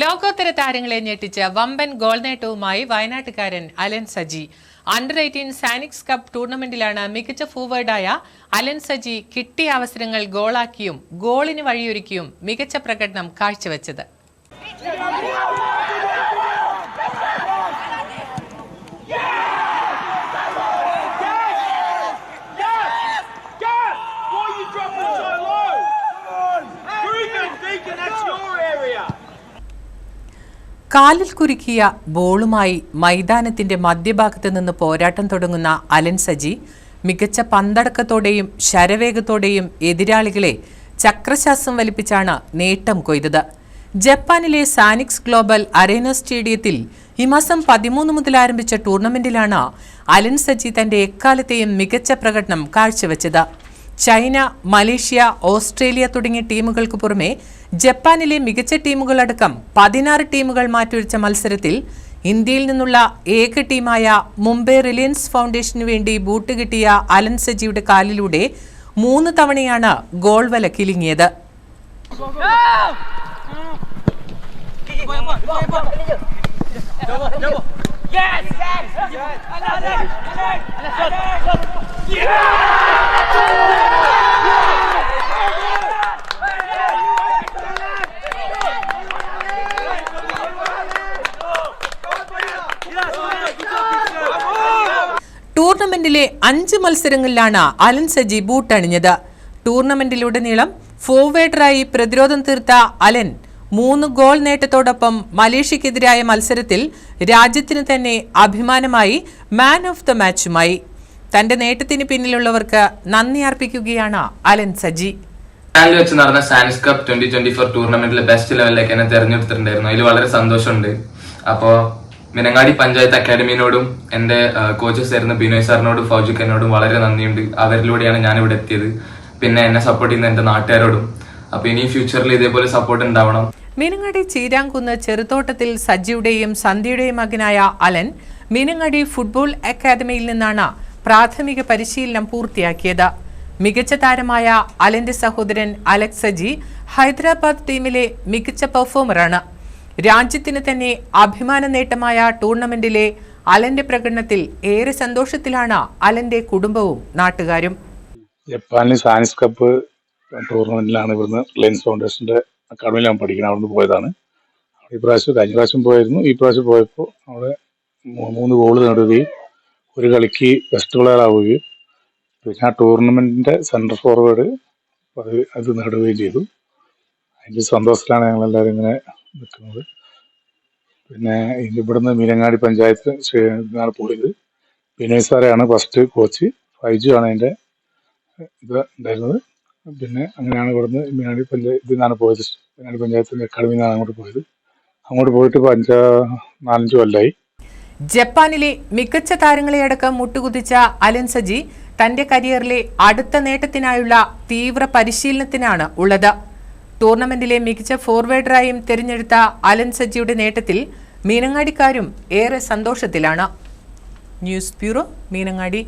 ലോകോത്തര താരങ്ങളെ ഞെട്ടിച്ച വമ്പൻ ഗോൾ നേട്ടവുമായി വയനാട്ടുകാരൻ Alan Saji. Under eighteen Sanix cup ടൂർണമെന്റിലാണ് മികച്ച ഫോർവേഡായ അലൻ സജി കിട്ടിയ അവസരങ്ങൾ ഗോളാക്കിയും ഗോളിന് വഴിയൊരുക്കിയും മികച്ച പ്രകടനം കാഴ്ചവെച്ചത്. കാലിൽ കുരുക്കിയ ബോളുമായി മൈതാനത്തിന്റെ മധ്യഭാഗത്ത് നിന്ന് പോരാട്ടം തുടങ്ങുന്ന അലൻ സജി മികച്ച പന്തടക്കത്തോടെയും ശരവേഗത്തോടെയും എതിരാളികളെ ചക്രശ്വാസം വലിപ്പിച്ചാണ് നേട്ടം കൊയ്തത്. ജപ്പാനിലെ സാനിക്സ് ഗ്ലോബൽ അരേന സ്റ്റേഡിയത്തിൽ ഈ മാസം പതിമൂന്ന് മുതൽ ആരംഭിച്ച ടൂർണമെന്റിലാണ് അലൻ സജി തന്റെ എക്കാലത്തെയും മികച്ച പ്രകടനം കാഴ്ചവെച്ചത്. ചൈന മലേഷ്യ ഓസ്ട്രേലിയ തുടങ്ങിയ ടീമുകൾക്ക് പുറമെ ജപ്പാനിലെ മികച്ച ടീമുകളടക്കം പതിനാറ് ടീമുകൾ മാറ്റിവെച്ച മത്സരത്തിൽ ഇന്ത്യയിൽ നിന്നുള്ള ഏക ടീമായ മുംബൈ റിലയൻസ് ഫൗണ്ടേഷനു വേണ്ടി ബൂട്ട് കിട്ടിയ അലൻ സജിയുടെ കാലിലൂടെ മൂന്ന് തവണയാണ് ഗോൾ വല കിലുങ്ങിയത് ടൂർണമെന്റിലെ അഞ്ച് മത്സരങ്ങളിലാണ് അലൻ സജി ബൂട്ടണിഞ്ഞത് ടൂർണമെന്റിലുടനീളം ഫോർവേഡറായി പ്രതിരോധം തീർത്ത അലൻ മൂന്ന് ഗോൾ നേട്ടത്തോടൊപ്പം മലേഷ്യക്കെതിരായ മത്സരത്തിൽ രാജ്യത്തിന് തന്നെ അഭിമാനമായി മാൻ ഓഫ് ദ മാച്ചുമായി തന്റെ നേട്ടത്തിന് പിന്നിലുള്ളവർക്ക് നന്ദി അർപ്പിക്കുകയാണ് അലൻ സജി. ബാങ്കിൽ വെച്ച് നടന്ന Sanix cup twenty twenty four ടൂർണമെന്റിലെ ബെസ്റ്റ് ലെവലിലേക്ക് എന്നെ തെരഞ്ഞെടുത്തിട്ടുണ്ടായിരുന്നു. അതിൽ വളരെ സന്തോഷമുണ്ട്. അപ്പോൾ മിനങ്ങാടി പഞ്ചായത്ത് അക്കാദമിനോടും എന്റെ കോച്ചസ് ആയിരുന്ന ബിനോയ് സാറിനോടും ഫൗജുഖനോടും വളരെ നന്ദിയുണ്ട്. അവരിലൂടെയാണ് ഞാൻ ഇവിടെ എത്തിയത്. പിന്നെ എന്നെ സപ്പോർട്ട് ചെയ്യുന്ന എന്റെ നാട്ടുകാരോടും. അപ്പോൾ ഇനി ഫ്യൂച്ചറിൽ ഇതേപോലെ സപ്പോർട്ട് ഉണ്ടാവണം. മീനങ്ങാടി ചീരാങ്കുന്ന് ചെറുതോട്ടത്തിൽ സജിയുടെയും സന്ധ്യയുടെയും മകനായ അലൻ മീനങ്ങാടി ഫുട്ബോൾ അക്കാദമിയിൽ നിന്നാണ് പ്രാഥമിക പരിശീലനം പൂർത്തിയാക്കിയത്. മികച്ച താരമായ അലന്റെ സഹോദരൻ അലക്സജി ഹൈദരാബാദ് ടീമിലെ മികച്ച പെർഫോമറാണ് രാജ്യത്തിന് തന്നെ അഭിമാന നേട്ടമായ ടൂർണമെന്റിലെ അലന്റെ പ്രകടനത്തിൽ ഏറെ സന്തോഷത്തിലാണ് അലന്റെ കുടുംബവും നാട്ടുകാരും. ജപ്പാനിൽ സാനിസ് കപ്പ് ടൂർണമെന്റിലാണ് ഇവിടുന്ന് റിലയൻസ് ഫൗണ്ടേഷന്റെ അക്കാഡമിയിൽ ഞാൻ പഠിക്കണം. അവിടുന്ന് പോയതാണ്. ഈ പ്രാവശ്യം കഴിഞ്ഞ പ്രാവശ്യം പോയിരുന്നു. ഈ പ്രാവശ്യം പോയപ്പോൾ അവിടെ മൂന്ന് ഗോൾ നേടുകയും ഒരു കളിക്ക് ബെസ്റ്റ് പ്ലെയർ ആവുകയും പിന്നെ ആ ടൂർണമെന്റിന്റെ സെന്റർ ഫോർവേഡ് അത് അത് നേടുകയും ചെയ്തു. അതിന്റെ സന്തോഷത്തിലാണ് ഞങ്ങൾ എല്ലാവരും ഇങ്ങനെ നിൽക്കുന്നത്. പിന്നെ ഇവിടുന്ന് മീനങ്ങാടി പഞ്ചായത്ത് ശ്രീനാണ് പോയത്. വിനയ് സാറെയാണ് ഫസ്റ്റ് കോച്ച് ഫൈജു ആണ് അതിന്റെ ഇത് ഉണ്ടായിരുന്നത്. പിന്നെ അങ്ങനെയാണ് ഇവിടുന്ന് മീനാടി പഞ്ചായത്ത് നിന്നാണ് പോയത്. മീനാടി പഞ്ചായത്തിന്റെ അക്കാഡമിയിൽ നിന്നാണ് അങ്ങോട്ട് പോയത്. അങ്ങോട്ട് പോയിട്ട് അഞ്ചാ നാലഞ്ച് കൊല്ലമായി ജപ്പാനിലെ മികച്ച താരങ്ങളെ അടക്കം മുട്ടുകുതിച്ച അലൻ സജി തന്റെ കരിയറിലെ അടുത്ത നേട്ടത്തിനായുള്ള തീവ്ര പരിശീലനത്തിനാണ് ഉള്ളത്. ടൂർണമെന്റിലെ മികച്ച ഫോർവേഡറായും തിരഞ്ഞെടുത്ത അലൻ സജിയുടെ നേട്ടത്തിൽ മീനങ്ങാടിക്കാരും ഏറെ സന്തോഷത്തിലാണ്. News bureau Meenangadi.